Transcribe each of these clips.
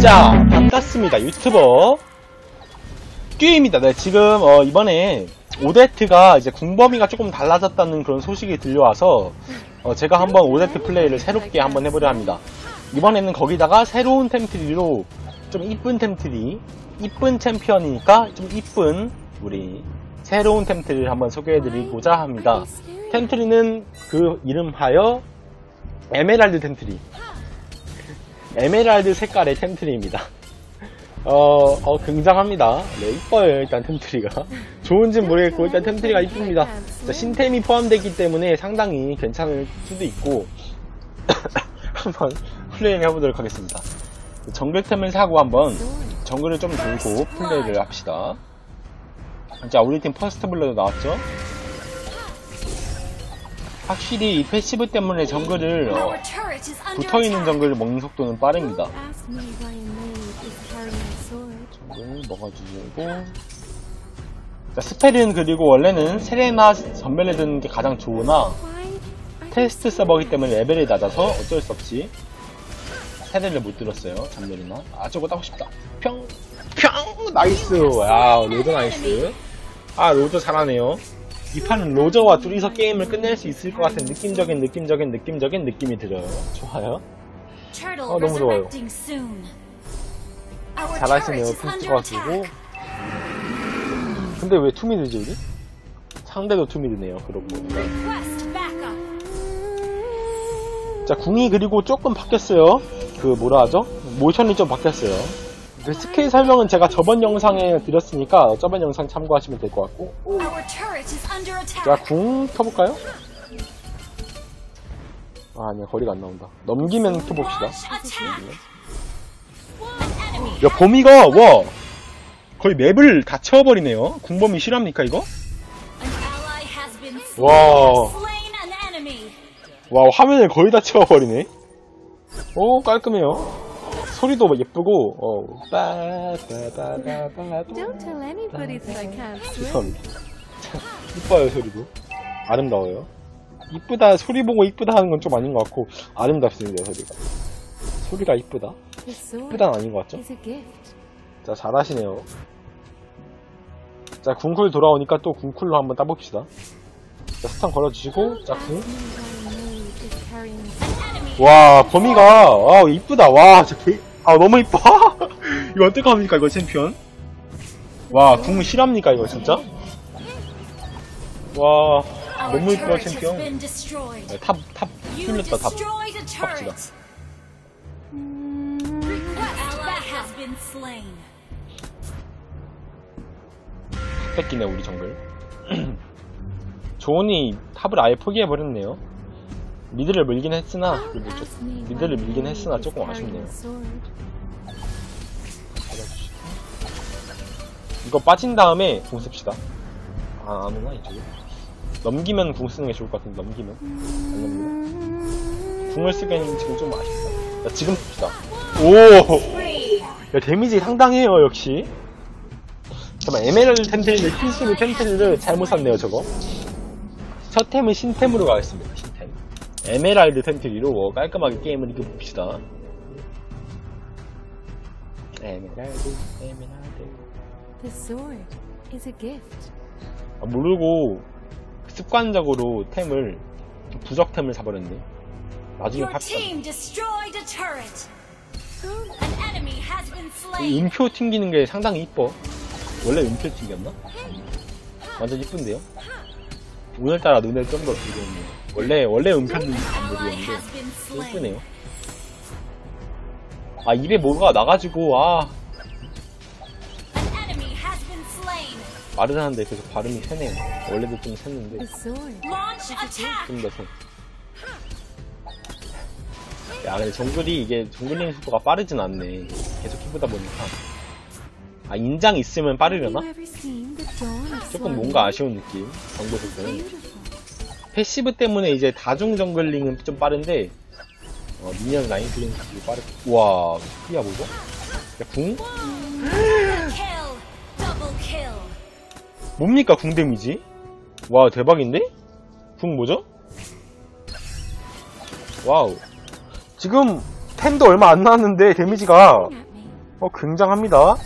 자, 반갑습니다. 유튜버 끼입니다. 네, 지금 어, 이번에 오데트가 이제 궁범위가 조금 달라졌다는 그런 소식이 들려와서 어, 제가 한번 오데트 플레이를 새롭게 한번 해보려 합니다. 이번에는 거기다가 새로운 템트리로 좀 이쁜 템트리, 이쁜 챔피언이니까 좀 이쁜 우리 새로운 템트리를 한번 소개해드리고자 합니다. 템트리는 그 이름하여 에메랄드 템트리. 에메랄드 색깔의 템트리입니다. 어, 어, 굉장합니다. 네, 이뻐요, 일단 템트리가. 좋은지는 모르겠고, 일단 템트리가 이쁩니다. 자, 신템이 포함되기 때문에 상당히 괜찮을 수도 있고, 한번 플레이를 해보도록 하겠습니다. 정글템을 사고 한번 정글을 좀 돌고 플레이를 합시다. 자, 우리 팀 퍼스트 블러드 나왔죠? 확실히 이 패시브 때문에 정글을, 어, 붙어있는 정글을 먹는 속도는 빠릅니다. 정글 먹어주고. 자, 스펠은 그리고 원래는 세레나 전멸에 드는 게 가장 좋으나, 테스트 서버이기 때문에 레벨이 낮아서 어쩔 수 없이 세대를 못 들었어요. 전멸이나. 아, 저거 따고 싶다. 평! 평! 나이스! 야, 로저 나이스. 아, 로저 잘하네요. 이 판은 로저와 둘이서 게임을 끝낼 수 있을 것 같은 느낌적인, 느낌적인, 느낌적인 느낌이 들어요. 좋아요. 어, 너무 좋아요. 잘하시네요. 쓰고. 근데 왜 투미드지, 우리? 상대도 투미드네요, 그러고. 자, 궁이 그리고 조금 바뀌었어요. 그, 뭐라 하죠? 모션이 좀 바뀌었어요. 그 스킬 설명은 제가 저번 영상에 드렸으니까 저번 영상 참고하시면 될 것 같고. 자, 궁 켜볼까요? 아, 아니야, 거리가 안 나온다. 넘기면 켜봅시다. 야, 범위가, 와! 거의 맵을 다 채워버리네요. 궁범위 실합니까, 이거? 와. 와, 화면을 거의 다 채워버리네. 오, 깔끔해요. 소리도 예쁘고, 어, 빠빠빠빠빠. Don't tell anybody that I can't swim. 죄송합니다. 참, 이뻐요, 소리도. 아름다워요. 이쁘다, 소리 보고 이쁘다 하는 건 좀 아닌 것 같고, 아름답습니다, 소리가. 소리가 이쁘다? The sword 이쁘다는 아닌 것 같죠? is a gift. 자, 잘하시네요. 자, 궁쿨 돌아오니까 또 궁쿨로 한번 따봅시다. 자, 스턴 걸어주시고, 자, 궁. is carrying 와, 범위가, 와, 이쁘다. 와, 저 개, 아, 너무 이뻐. 이거 어떡합니까, 이거 챔피언? 와, 궁 실합니까, 이거 진짜? 와, 너무 이뻐, 챔피언. 네, 탑, 탑, 뚫렸다, 탑. 탑시다. 뺏기네, 우리 정글. 조은이 탑을 아예 포기해버렸네요. 미드를 밀긴 했으나, 미드를 밀긴 했으나 조금 아쉽네요. 이거 빠진 다음에 궁 씁시다. 아, 안 오나, 이쪽에? 넘기면 궁 쓰는 게 좋을 것 같은데, 넘기면. 안 넘기나? 궁을 쓰기에는 지금 좀 아쉽다. 자, 지금 씁시다. 오! 야, 데미지 상당해요, 역시. 잠깐만, 에메랄드 템트리를, 필수로 템트리를 잘못 샀네요, 저거. 첫 템은 신템으로 가겠습니다, 신템. 에메랄드 템트리로 깔끔하게 게임을 이겨봅시다. 에메랄드, 에메랄드. The sword is a gift. 아, 모르고 습관적으로 템을 부적템을 사버렸네. 나중에 slain. 음표 튕기는 게 상당히 이뻐. 원래 음표 튕겼나? 완전 이쁜데요? 오늘따라 눈에 좀 더 들어오네요. 원래, 원래 slain. 이쁘네요. 아, 입에 뭐가 나가지고, 아. 말을 하는데 계속 발음이 새네요. 원래도 좀 샜는데. 좀 더 새. 야, 근데 정글이 이게 정글링 속도가 빠르진 않네. 계속 해보다 보니까. 아, 인장 있으면 빠르려나? 조금? 뭔가 아쉬운 느낌. 정글 속도는. 패시브 때문에 이제 다중 정글링은 좀 빠른데, 어, 미니언 라인 클링 되게 빠르고. 우와, 스피야 뭐죠? 야, 궁? 뭡니까, 궁 데미지? 와, 대박인데? 궁 뭐죠? 와우. 지금 템도 얼마 안 나왔는데 데미지가. 어, 굉장합니다.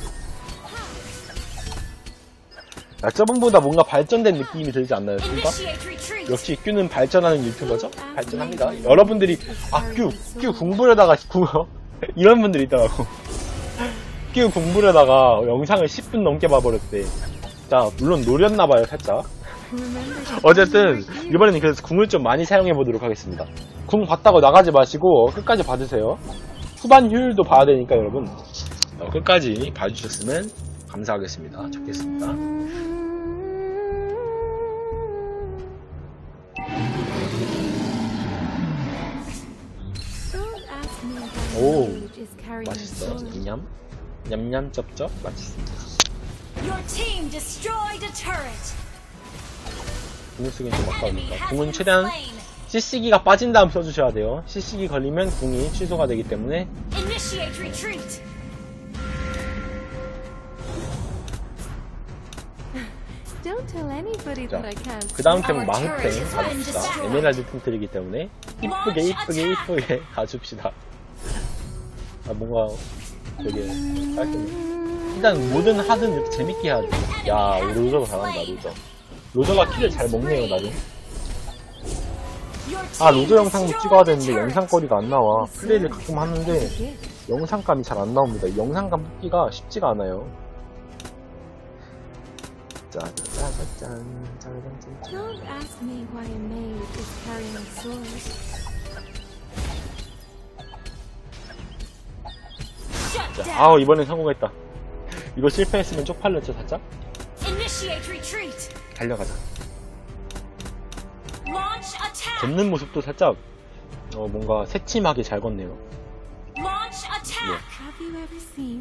야, 저번보다 뭔가 발전된 느낌이 들지 않나요, 큐가? 역시 큐는 발전하는 유튜버죠? 발전합니다. 여러분들이, 아, 큐, 큐 공부려다가, 구, 이런 분들이 있더라고. 큐 공부려다가 영상을 10분 넘게 봐버렸대. 자, 물론 노렸나봐요, 살짝. 어쨌든, 이번에는 그래서 궁을 좀 많이 사용해보도록 하겠습니다. 궁 봤다고 나가지 마시고, 끝까지 봐주세요. 후반 효율도 봐야 되니까, 여러분. 어, 끝까지 봐주셨으면 감사하겠습니다. 좋겠습니다. 오, 맛있어. 냠. 냠냠 쩝쩝. 맛있습니다. Your team destroyed a turret. 궁을 쓰긴 좀 아까우니까. 궁은 최대한. CC기가 빠진 다음 써주셔야 돼요. CC기 걸리면 궁이 취소가 되기 때문에 Initiate retreat. Don't tell anybody 자, that I can't. 그 다음. 템은 마흑템 가줍시다. 에메랄드 템트리기 때문에 이쁘게 이쁘게 이쁘게 가줍시다. 아 뭔가 되게 깔끔해. 일단 뭐든 하든 이렇게 재밌게 해야 돼. 야 로저가 잘한다 로저. 로저가 키를 잘 먹네요. Your 아 로저 영상도 찍어야 되는데. 영상거리가 안 나와. 플레이를 가끔 하는데. 영상감이 잘 안 나옵니다. 이 영상감 뽑기가 쉽지가 않아요. 짜자자잔 짜잔짠 자. 아우 이번엔 성공했다. 이거 실패했으면 쪽팔렸죠 살짝? 달려가자. 걷는 모습도 살짝 어, 뭔가 새침하게 잘 걷네요.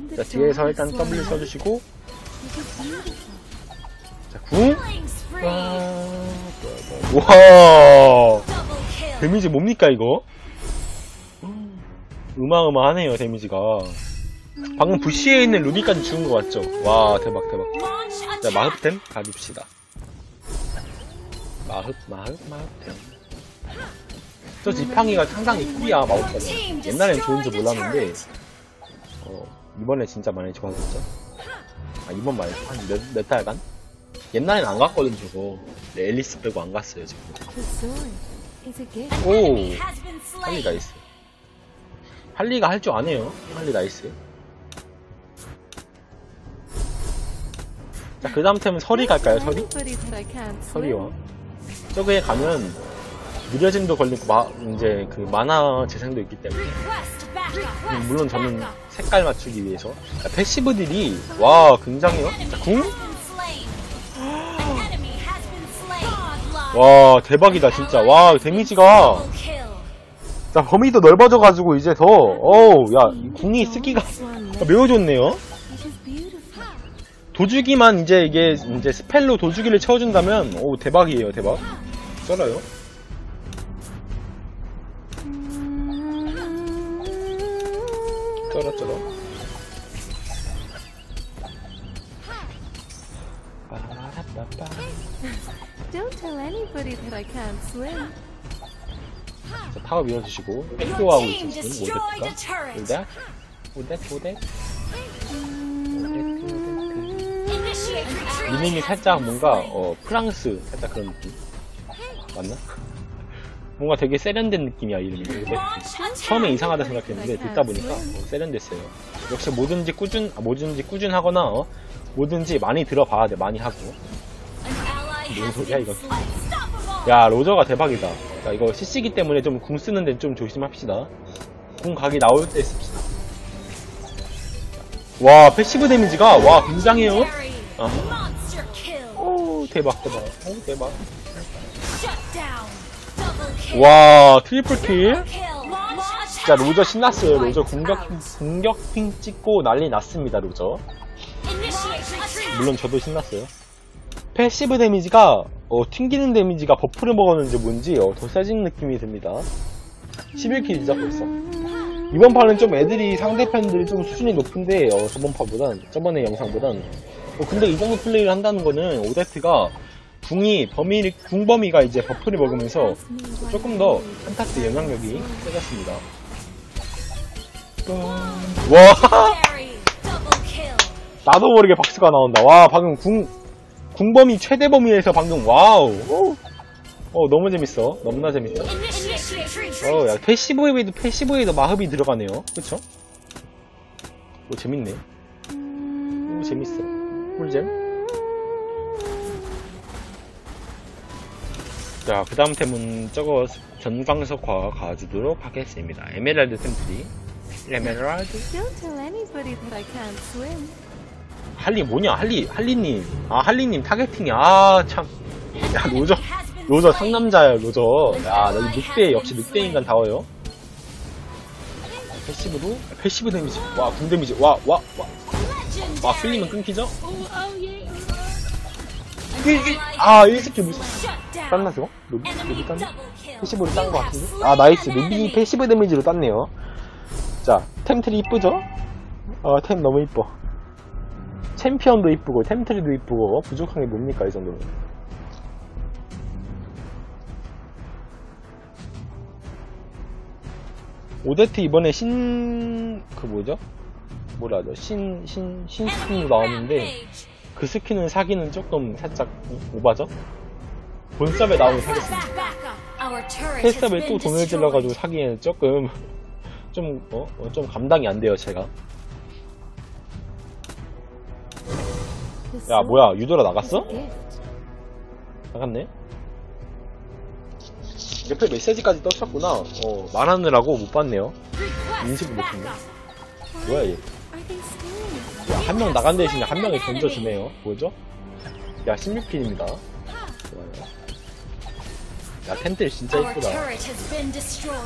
The 자 뒤에서 일단? W 써주시고 It is beautiful. 자 궁. Killing spree. 와 Double kill. 데미지 뭡니까 이거? 으마으마하네요 데미지가. 방금 부시에 있는 루비까지 죽은 거 같죠? 와 대박 대박. 자. 마흡템 가줍시다. 마흡 마흡 마흡템. 저 지팡이가 상당히 Your 마법사는. 옛날엔 좋은지 몰랐는데. 어, 이번에 진짜 많이 좋아졌죠. 아 이번 말고 한몇 몇 달간? 옛날엔 안 갔거든 저거. 네, 앨리스 빼고 안 갔어요 지금. 오 할리. 나이스. 할리가 할 줄 아네요. 할리 나이스. 자, 그 다음 템은 서리 갈까요, 서리? Swim. 저기에 가면, 느려짐도 걸리고, 마, 이제 그 만화 재생도 있기 때문에. Backup. 물론 저는 색깔 맞추기 위해서. 자, 패시브들이, 와, 굉장해요. 자, 궁? 와, 대박이다, 진짜. 와, 데미지가. 자, 범위도 넓어져가지고, 이제 더, 어우, 야, 이 궁이 쓰기가 매우 좋네요. 도주기만 이제 이게 이제 스펠로 도주기를 채워준다면 오 대박이에요 대박. 쩔어요. 쩔어 쩔어 빠라빠빠. Don't tell anybody that I can't swim. 자, 타워 밀어주시고 a 오데트가 turret. 오데 오데 오데 이름이 살짝 뭔가 어 프랑스 살짝 그런 느낌 맞나? 뭔가 되게 세련된 느낌이야 이름이 attack. 처음에 이상하다 생각했는데 듣다 보니까 어, 세련됐어요. 역시 뭐든지 꾸준, 아, 뭐든지 꾸준하거나 어, 뭐든지 많이 들어봐야 돼, 많이 하고. 뭔 소리야, 이거? 야 로저가 대박이다. 자 이거 CC기 때문에 좀 궁 쓰는 데는 좀 조심합시다. 궁 각이 나올 때 씁시다. 와 패시브 데미지가 와 굉장해요. 어. 오 대박 대박. 오 대박. 와 트리플 킬. 진짜. 로저 신났어요. 로저 공격 공격핑 찍고 난리 났습니다. 로저. 물론 저도 신났어요. 패시브 데미지가 어, 튕기는 데미지가 버프를 먹었는지 뭔지 어, 더 세진 느낌이 듭니다. 11킬이죠 벌써. 이번 판은 좀 애들이 상대편들이 좀 수준이 높은데 어, 저번 판보단 저번에 영상보단 어, 근데 이 정도 플레이를 한다는 거는 오데트가 궁이 범위 궁 범위가 이제 버프를 먹으면서 조금 더 한타트 영향력이 세졌습니다. 와. 나도 모르게 박수가 나온다. 와, 방금 궁, 궁범위 최대 범위에서 방금 와우. 오. 어, 너무 재밌어. 너무나 재밌어. Initiate retreat. 어, 야, 패시브에도, 패시브에도 마흡이 들어가네요. 그쵸? 오, 재밌네. 오, 재밌어. 꿀잼. 자, 그 다음 템은 저거 전광석화 가주도록 하겠습니다. 에메랄드 템플이. 에메랄드? Don't tell anybody that I can't swim. 할리 뭐냐? 할리, 할리님. 아, 할리님 타겟팅이. 아, 참. 야, 로저. 로저 상남자야, 로저. 야, 나 늑대, 역시 늑대 인간 다워요. 패시브로? 패시브 데미지. 와, 궁 데미지. 와, 와, 와. 와, 끌리면 끊기죠? 일, 일, 아, 1스킬 무슨. 땄나, 저거? 루비, 루비 땄나? 패시브로 딴것 같은데? 아, 나이스. 루비 패시브 데미지로 땄네요. 자, 템트리 이쁘죠? 어, 템 너무 이뻐. 챔피언도 이쁘고, 템트리도 이쁘고, 부족한 게 뭡니까, 이 정도면. 오데트 이번에 신, 그 뭐죠? 뭐라 하죠? 신, 신, 신 스킨이 나왔는데, 그 스킨을 사기는 조금 살짝 오- 오바죠? 본섭에 나오는 사겠습니다. 패스업에 또 돈을 질러가지고 사기에는 조금, 좀, 어, 어, 좀 감당이 안 돼요, 제가. 야, 뭐야, 유도라 나갔어? 나갔네? 옆에 메시지까지 떴었구나. 어, 말하느라고 못 봤네요. 인식을 못했네. 뭐야, 얘. 한 명 나간 대신에 한 명이 던져주네요. 뭐죠? 야, 16킬입니다. 좋아요. 야, 템들 진짜 이쁘다. 어.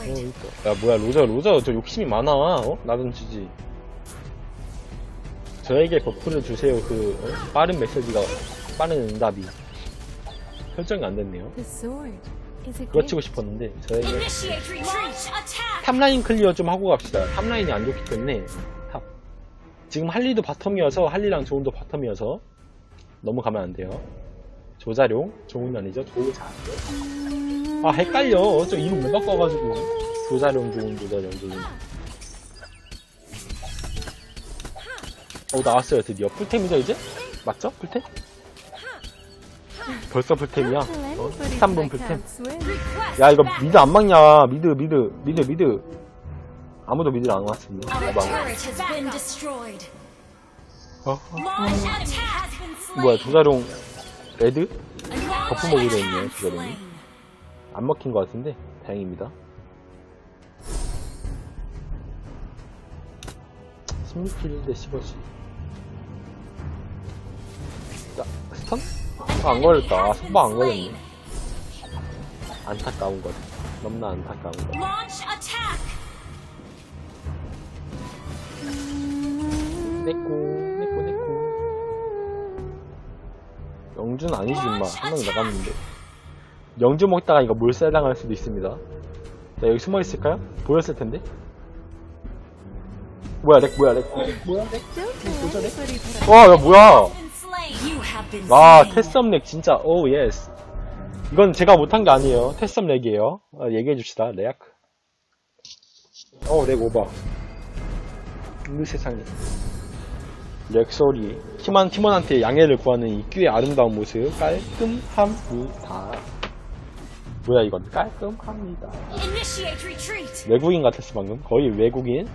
이뻐. 야, 뭐야, 로저, 로저, 저 욕심이 많아. 어? 나 좀 주지. 저에게 버프를 주세요. 그, 어? 빠른 메시지가, 빠른 응답이. 설정이 안 됐네요. The sword is a 그거 치고 gift. 싶었는데, 저에게. 탑라인 클리어 좀 하고 갑시다. 탑라인이 안 좋기 때문에 탑. 지금 할리도 바텀이어서 할리랑 조은도 바텀이어서 너무 가면 안 돼요. 조자룡, 조은 아니죠? 조자룡. 아 헷갈려. 저 이름 못 바꿔가지고 조자룡, 조은, 조자룡, 조은. 어 나왔어요 드디어 풀템이죠 이제? 맞죠? 풀템? 벌써 풀템이야? 어? anybody 13분 that I 풀템. 야 이거. 미드 안 막냐 미드 미드 미드 미드 아무도 미드를 안 왔습니다 Our 대박 turret has been destroyed. 어? Slain. 뭐야 조자룡 레드? 거품 attack 했네요, 조자룡이. 안 먹힌 것 같은데 다행입니다 16킬 대 15시 자 스턴? 아, 안 걸렸다 아, 속박 안 걸렸네 안타까운 것 너무나 안타까운 것. 내꼬 내꼬 내꼬 영준 아니지 임마. 한 명 나갔는데. 영주 먹다가 이거 몰살 당할 수도 있습니다. 자 여기 숨어 있을까요? 보였을 텐데. 뭐야 렉 뭐야 렉? 뭐야 렉? that I 와야 뭐야? 와. 테스업 렉 진짜. 오 예스 이건 제가 못한 게 아니에요. 테스업 렉이에요. 아, 얘기해 줍시다. 렉. 어렉 오바 이 세상에. 렉 소리. 팀원 팀원한테 양해를 구하는 이 꾀의 아름다운 모습. 깔끔합니다. 뭐야 이건? 깔끔합니다. 외국인 같았어 방금. 거의 외국인.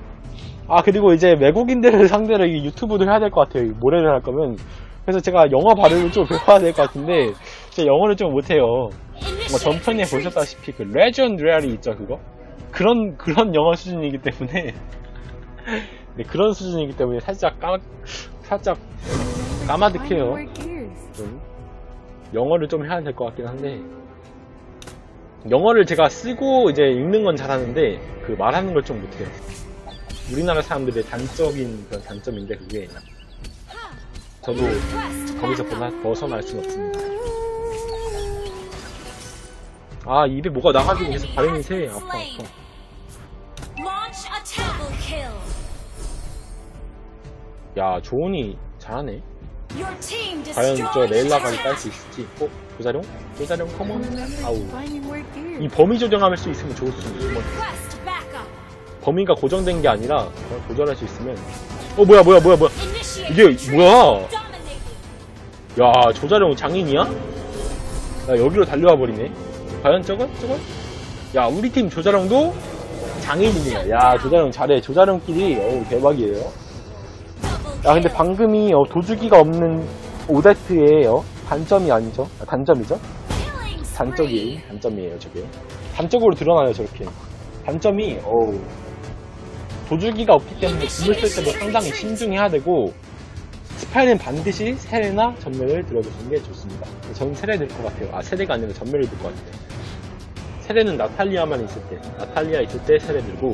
아 그리고 이제 외국인들을 상대로 이 유튜브도 해야 될 것 같아요. 모래를 할 거면. 그래서 제가 영어 발음을 좀 배워야 될 것 같은데 제가 영어를 좀 못해요. 뭐 전편에. 보셨다시피 그 레전드리얼이 있죠 그거? 그런 그런 영어 수준이기 때문에 네, 그런 수준이기 때문에 살짝 까 살짝 까마득해요. 좀 영어를 좀 해야 될 것 같긴 한데 영어를 제가 쓰고 이제 읽는 건 잘하는데 그 말하는 걸 좀 못해요. 우리나라 사람들의 단적인 그런 단점인데 그게 저도 거기서 벗어날 수는 없습니다. 아 입에 뭐가 나가지고 계속 발음이 새 아파 아파. 야 조은이 잘하네. 과연 저 레일라까지. 딸 수 있을지. 어 조자룡? 조자룡 컴온. Remember 아우 이. 범위 조정할 수 있으면 좋을 수 있어. 범위가 고정된 게 아니라 조절할 수 있으면 어 뭐야 뭐야 뭐야 뭐야 이게 뭐야? 야, 조자룡 장인이야? 야, 여기로 달려와 버리네. 과연 저건? 저건? 야, 우리 팀 조자룡도 장인이네요. 야, 조자룡 잘해. 조자룡끼리, 어우, 대박이에요. 야, 근데. 방금이, 어, 도주기가 없는 오데트의, 어, 단점이 아니죠? 아, 단점이죠? Spree. 단점이에요, 저게. 단적으로 드러나요, 저렇게. 단점이, 어우, 도주기가 없기 때문에 궁을 쓸 때도 상당히 신중해야 되고, 스파이는 반드시 세레나 전멸을 들어주시는 게 좋습니다. 저는 세레 들것 같아요. 아, 세레가 아니라 전멸을 들 것 같아요. 세레는 나탈리아만 있을 때, 나탈리아 있을 때 세레 들고,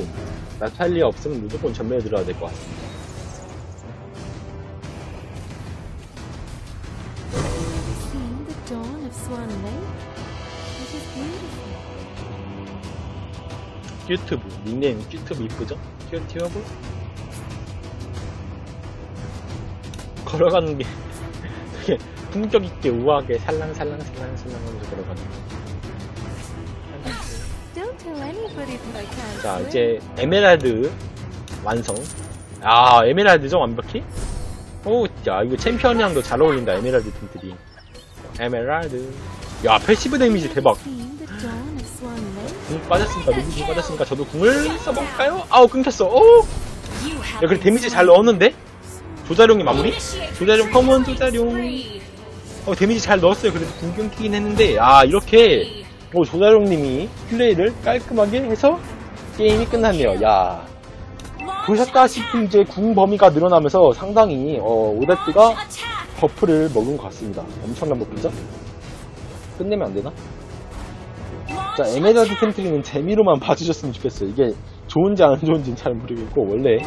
나탈리아 없으면 무조건 전멸 들어야 될 것 같습니다. 큐튜브, 닉네임 큐튜브 이쁘죠? 큐튜브? 걸어가는 게 되게 품격 있게 우아하게 살랑살랑 살랑살랑 하면서 걸어가는 자. 이제 에메랄드 완성. 아, 에메랄드죠, 완벽히? 오, 야, 이거 챔피언이랑도 잘 어울린다, 에메랄드 팀들이. 에메랄드. 야, 패시브 데미지 대박. 빠졌으니까, 궁 빠졌으니까 저도 궁을 써볼까요? 아우, 끊겼어. 오! Have 야, 그래, 데미지 잘. 넣었는데? 조자룡이 마무리? 조자룡. 커먼 조자룡. 어, 데미지 잘 넣었어요. 그래도 궁 끊기긴 했는데, 아, 이렇게, 뭐, 조자룡님이 플레이를 깔끔하게 해서 게임이 끝났네요. 야. 보셨다시피 이제 궁 범위가 늘어나면서 상당히, 어, 오데트가. 버프를 먹은 것 같습니다. 엄청난 버프죠? 끝내면 안 되나? 자, 에메랄드. 템트리는 재미로만 봐주셨으면 좋겠어요. 이게 좋은지 안 좋은지는 잘 모르겠고, 원래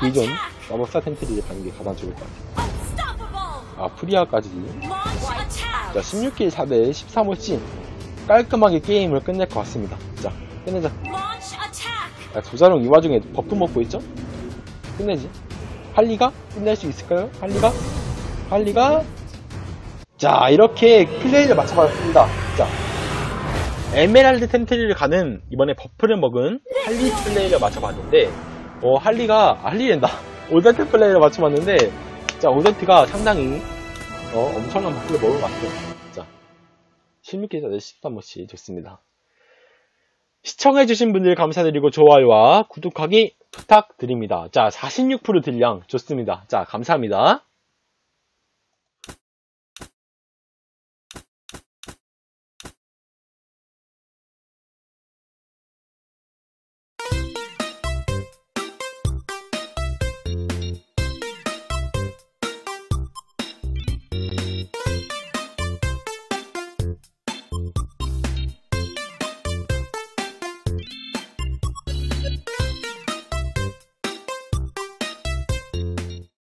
기존. 마법사 템트리를 가는 게 가장 좋을 것 같아요. 아, 프리아까지. 자, 16킬 4대 13호씩 깔끔하게 게임을 끝낼 것 같습니다. 자, 끝내자. 야, 조자룡 이 와중에 버프 먹고 있죠? 끝내지. 할리가? 끝낼 수 있을까요? 할리가? 할리가? 자, 이렇게 플레이를 맞춰봤습니다. 자, 에메랄드 템트리를 가는 이번에 버프를 먹은 할리 플레이를 맞춰봤는데, 어, 할리가, 아, 할리랜다. 오데트 플레이를 맞춰봤는데, 자, 오데트가 상당히, 어, 엄청난 버프를 먹은 것 같아요. 자, 16개 13번씩 좋습니다. 시청해주신 분들 감사드리고 좋아요와 구독하기 부탁드립니다. 자, 46% 딜량 좋습니다. 자, 감사합니다.